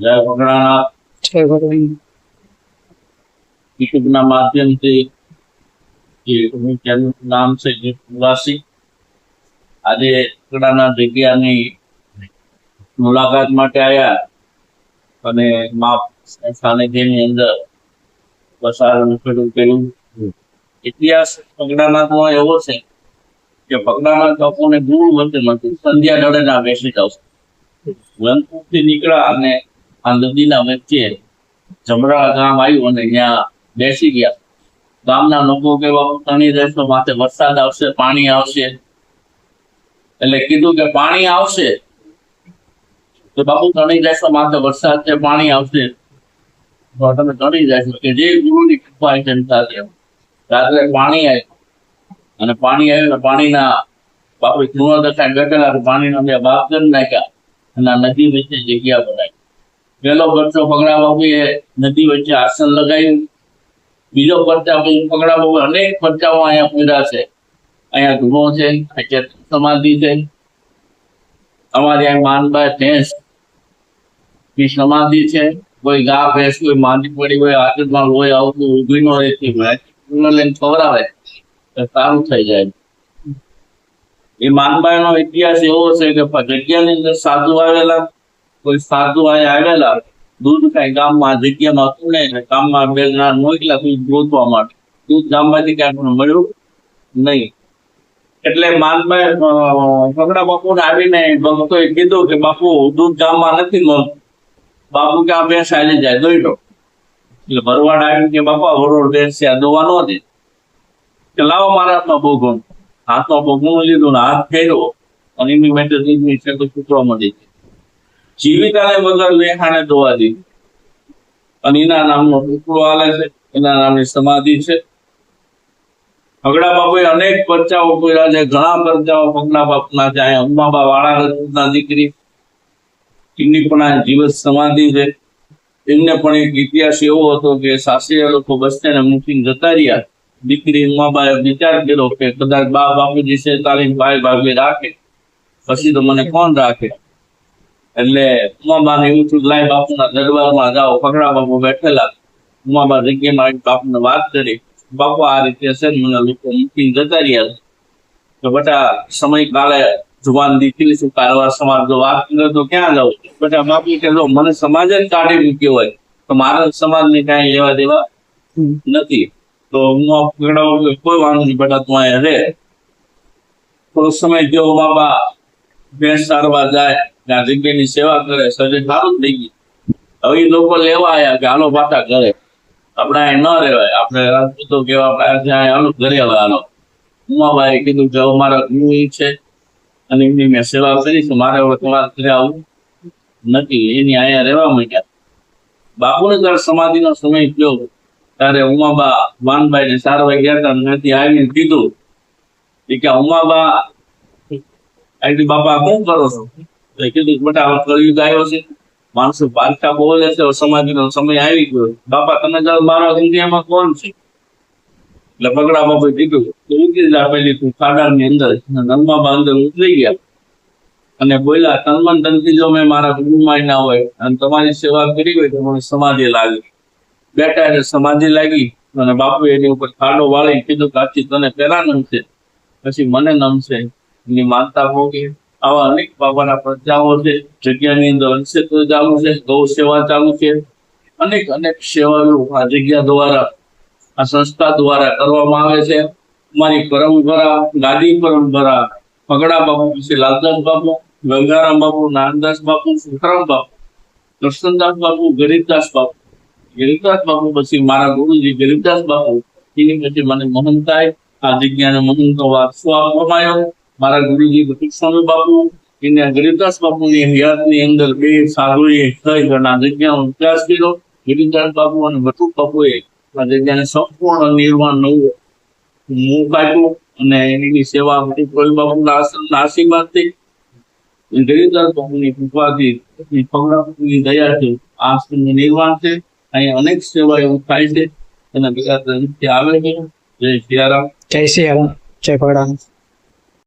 જય ભગણાનાથ જય ભગવાન યુટ્યુબના માધ્યમથી જે ચેનલનું નામ છે જે આજે ભગણાના જગ્યાની મુલાકાત માટે આવ્યા અને મા સાનિધ્યની અંદર પસાર પેલું પેલું ઇતિહાસ પગડાનાથમાં એવો છે કે પગડાનાથ બાપુને ગુરુ વચ્ચે નથી સંધ્યા દળેના બેસી જાવ. વનપુરથી નીકળ્યા અને આ નદીના વચ્ચે જમરા ગામ આવ્યું અને ત્યાં બેસી ગયા. ગામના લોકો કે બાપુ તણી રહેશો, માથે વરસાદ આવશે, પાણી આવશે. એટલે કીધું કે, પાણી આવશે. તો બાપુ તણી રહેશો, માથે વરસાદ છે, પાણી આવશે. તો તમે તણી રહેશો કે જે ગુરુની કૃપા છે રાત્રે પાણી આવ્યું અને પાણી આવ્યું પાણીના બાપુ ગુણોદશા ગટેલા તો પાણીના બે બાપ કરી નાખ્યા અને નદી વચ્ચે જગ્યા બનાવી. પેલો પરચો પગડા બાપુએ નદી વચ્ચે આસન લગાવ્યું બીજો પરચા પછી પગડા અનેક પરચાઓ અહીંયા પૂર્યા છે. અહીંયા ધૂણો છે સમાધિ છે. અમારે અહીં માનભાઈ ભેંસની સમાધિ છે. કોઈ ગા ભેંસ, કોઈ માંદી પડી હોય આટલું લોહી આવતું ઊભી નો રહેતી હોય લઈને ખવડાવે. તો સારું થઈ જાય. એ માનભાઈ નો ઇતિહાસ એવો છે કે જગ્યાની અંદર સાધુ આવેલા કોઈ સાધુ અહીંયા આવેલા, દૂધ કઈ ગામમાં જગ્યામાં હતું ને ગામમાં બે જણા મોકલા દૂધ ગોતવા માટે. દૂધ ગામમાંથી ક્યાંક મળ્યું નહીં. એટલે માનભાઈ બાપુ આવીને ભક્તોએ કીધું કે બાપુ, દૂધ ગામમાં નથી મળતું. બાપુ કે આ ભેંસ આવી જાય, દોઈ લો. એટલે ભરવાડ આવી કે બાપા વરોડ ભેંસ આ દોવા નો દે. કે લાવો મારા હાથમાં ભોગવણ. હાથમાં ભોગવણ લીધું ને હાથ ફેરવો. અને એની છે તો છૂટવા મળી ગઈ જીવિતાને વગર લેખાણે ધોવા દીધી અને એના નામનો ટુકડો આલે છે, એના નામની સમાધિ છે. પગડા બાપુએ અનેક પરચાઓ કર્યા છે, ઘણા પરચાઓ પગડા બાપુના છે અહીંયા ઉમાબા વાળા રજપૂતના દીકરી, એમની પણ આ જીવત સમાધિ છે. એમને પણ એક ઇતિહાસ એવો હતો કે સાસરીયા લોકો બસ સ્ટેન્ડ મૂકીને જતા રહ્યા. દીકરી ઉમાબાએ વિચાર કર્યો કે કદાચ બા બાપુજી છે તાલીમ ભાઈ ભાભી રાખે. પછી તો મને કોણ રાખે? એટલે ઉમાબાને એવું થયું, લાય બાપુના દરબારમાં જાઓ પકડા બાપુ બેઠેલા. ઉમાબા જગ્યામાં બાપુને વાત કરી. બાપુ આ રીતે છે મને લોકો મૂકીને જતા રહ્યા છે. તો બેટા સમયકાલે જુવાન દીકરી શું કારવાર સમાજ જો વાત કરે તો ક્યાં જાવ બેટા બાપુ કે જો મને સમાજ જ કાઢી મૂક્યો હોય, તો મારા સમાજને કાંઈ લેવા દેવા નથી. તો હું પકડાવું કોઈ વાંધો નહીં બેટા, તું અહીંયા રે. થોડો સમય જેવો બાબા ભેંસ સારવા જાય. જગ્યાની સેવા કરે, શરીર સારું થઈ ગયું. હવે લોકો લેવા આવ્યા કે આનો પાછા કરે આપણે અહીં ન રહેવાય. આપણે રાજપૂતો કેવા આપણે આનું ઘરે હવે ઉમાબાએ કીધું કે મારા ગુરુ છે અને એમની મેં સેવા કરી મારે હવે તમારા ઘરે આવવું નથી. એની અહીંયા રહેવા માંડ્યા. બાપુને જયારે સમાધિનો સમય થયો. ત્યારે ઉમાબા વાનભાઈ ને સારવા ગયા હતા ત્યાંથી આવીને કીધું. કે ઉમાબા આઈથી બાપા શું કરો છો? તો એ કીધું બેટા હવે કળિયુગ આવ્યો છે. માણસો પારકા બોલે છે. હવે સમાધિનો સમય આવી ગયો. બાપા, તમે જાઓ મારા દુનિયામાં કોણ છે? એટલે બગડા બાપુએ કીધું તો ઉતરી આપેલી તું ખાડાની અંદર. નર્માબા અંદર ઉતરી ગયા. અને બોલ્યા તનમન તનથી જો મેં મારા ગુરુમાં ના હોય અને તમારી સેવા કરી હોય તો મને સમાધિ લાગી. બેટા એટલે સમાધિ લાગી અને બાપુ એની ઉપર ખાડો વાળી કીધું કાચી તને પેલા નમશે પછી મને નમશે. એની માનતા ભોગી આવા અનેક બાબાના પ્રજાઓ છે, જગ્યાની અંદર અંશેત્ર ચાલુ છે, ગૌ સેવા ચાલુ છે. અનેક અનેક સેવાઓ આ જગ્યા દ્વારા, આ સંસ્થા દ્વારા કરવામાં આવે છે. અમારી પરંપરા, ગાદી પરંપરા પગડા બાપુ પછી લાલદાસ બાપુ, ગંગારામ બાપુ, નાનદાસ બાપુ, સુખરામ બાપુ કૃષ્ણદાસ બાપુ, ગરીબદાસ બાપુ. ગરીબદાસ બાપુ પછી મારા ગુરુજી ગરીબદાસ બાપુ, એની પછી મને મહંતાય આ જગ્યાને મહંતો વારસો આપવામાં આવ્યો. મારા ગુરુજી બટુક સ્વામી બાપુ, એને ગરીબદાસ બાપુની હયાતની અંદર બે સાધુએ થઈ ઘણા જગ્યાનો વિકાસ કર્યો. ગરીબદાસ બાપુ અને બટુક બાપુએ આ જગ્યાને સંપૂર્ણ નિર્માણ નવું મું આપ્યું અને એની સેવા કોઈ બાપુના આશ્રમના આશીર્વાદથી ગરીબદાસ બાપુની કૃપાથી ભગવાનની દયાથી આ આશ્રમનું નિર્માણ છે. અહીંયા અનેક સેવાઓ થાય છે. એના તરફથી આવે છે. જય સિયારામ જય સિયારામ જય ભગવાન